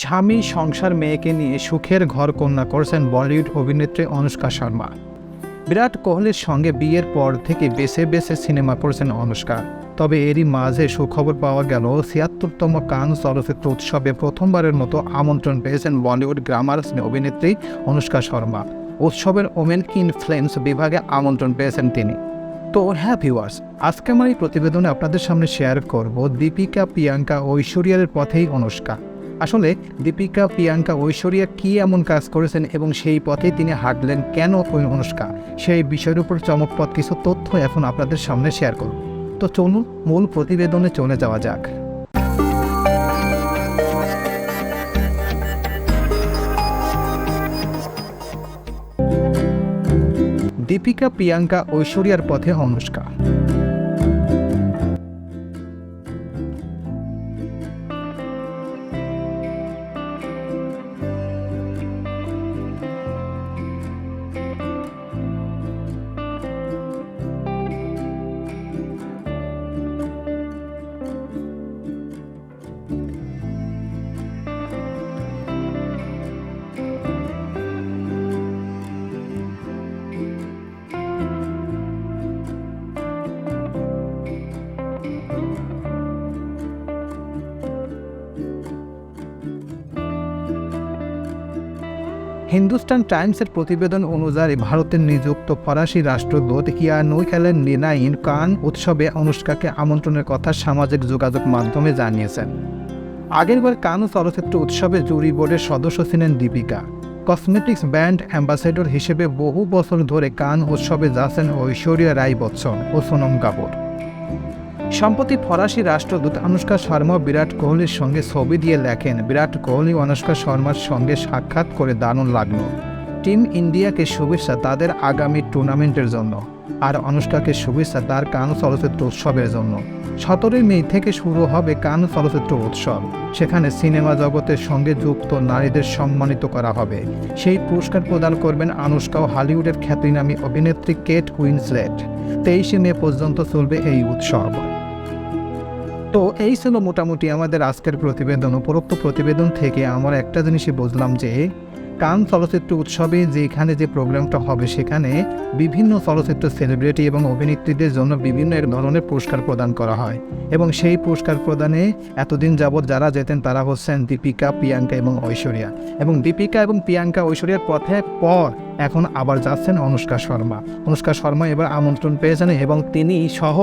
স্বামী সংসার মেয়েকে নিয়ে সুখের ঘর কন্যা করছেন বলিউড অভিনেত্রী অনুষ্কা শর্মা। বিরাট কোহলির সঙ্গে বিয়ের পর থেকে বেছে বেছে সিনেমা করছেন অনুষ্কা। তবে এরই মাঝে সুখবর পাওয়া গেল, ছিয়াত্তরতম কান চলচ্চিত্র উৎসবে প্রথমবারের মতো আমন্ত্রণ পেয়েছেন বলিউড গ্রামার্স অভিনেত্রী অনুষ্কা শর্মা। উৎসবের ওমেন কিন ফ্লেমস বিভাগে আমন্ত্রণ পেয়েছেন তিনি। তো হ্যাঁ ভিউয়ার্স, আজকে আমার এই প্রতিবেদনে আপনাদের সামনে শেয়ার করব দীপিকা, প্রিয়াঙ্কা ঐশ্বরিয়ার পথেই অনুষ্কা। আসলে দীপিকা, প্রিয়াঙ্কা, ঐশ্বরিয়া কী এমন কাজ করেছেন এবং সেই পথে তিনি হাঁটলেন কেন ওই অনুষ্কা? সেই বিষয়ের উপর চমকপথ কিছু তথ্য এখন আপনাদের সামনে শেয়ার করব। তো চলুন, মূল প্রতিবেদনে চলে যাওয়া যাক। দীপিকা, প্রিয়াঙ্কা, ঐশ্বরিয়ার পথে অনুষ্কা। হিন্দুস্তান টাইমসের প্রতিবেদন অনুযায়ী ভারতের নিযুক্ত ফরাসি রাষ্ট্রদূত ইয়ানুই খেলেন নিনাইন কান উৎসবে অনুষ্কাকে আমন্ত্রণের কথা সামাজিক যোগাযোগ মাধ্যমে জানিয়েছেন। আগেরবার কান চলচ্চিত্র উৎসবে জুরি বোর্ডের সদস্য ছিলেন দীপিকা। কসমেটিক্স ব্র্যান্ড অ্যাম্বাসেডর হিসেবে বহু বছর ধরে কান উৎসবে যাচ্ছেন ঐশ্বরিয়া রায় বচ্চন ও সোনম কাপুর সম্প্রতি ফরাসি রাষ্ট্রদূত অনুষ্কা শর্মা বিরাট কোহলির সঙ্গে ছবি দিয়ে লেখেন, বিরাট কোহলি অনুষ্কা শর্মার সঙ্গে সাক্ষাৎ করে দারুণ লাগল। টিম ইন্ডিয়াকে শুভেচ্ছা তাদের আগামী টুর্নামেন্টের জন্য আর অনুষ্কাকে শুভেচ্ছা তার কান চলচ্চিত্র উৎসবের জন্য। সতেরোই মে থেকে শুরু হবে কান চলচ্চিত্র উৎসব। সেখানে সিনেমা জগতের সঙ্গে যুক্ত নারীদের সম্মানিত করা হবে। সেই পুরস্কার প্রদান করবেন আনুষ্কা ও হলিউডের খ্যাতিনামী অভিনেত্রী কেট উইন্সলেট। তেইশে মে পর্যন্ত চলবে এই উৎসব। তো এই ছিল মোটামুটি আমাদের আজকের প্রতিবেদন, উপরোক্ত প্রতিবেদন থেকে আমার একটা জিনিসই বুঝলাম যে কান চলচ্চিত্র উৎসবে যেখানে যে প্রোগ্রামটা হবে সেখানে বিভিন্ন চলচ্চিত্র সেলিব্রিটি এবং অভিনেত্রীদের জন্য বিভিন্ন এক ধরনের পুরস্কার প্রদান করা হয়। এবং সেই পুরস্কার প্রদানে এতদিন যাবৎ যারা যেতেন তারা হচ্ছেন দীপিকা, প্রিয়াঙ্কা এবং ঐশ্বরিয়া। এবং দীপিকা এবং প্রিয়াঙ্কা ঐশ্বরিয়ার পথে পর এখন আবার যাচ্ছেন অনুষ্কা শর্মা। অনুষ্কা শর্মা এবার আমন্ত্রণ পেয়েছেন এবং তিনি সহ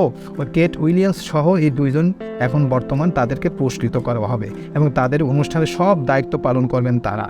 কেট উইলিয়ামস সহ এই দুইজন এখন বর্তমান তাদেরকে পুরস্কৃত করা হবে এবং তাদের অনুষ্ঠানে সব দায়িত্ব পালন করবেন তারা।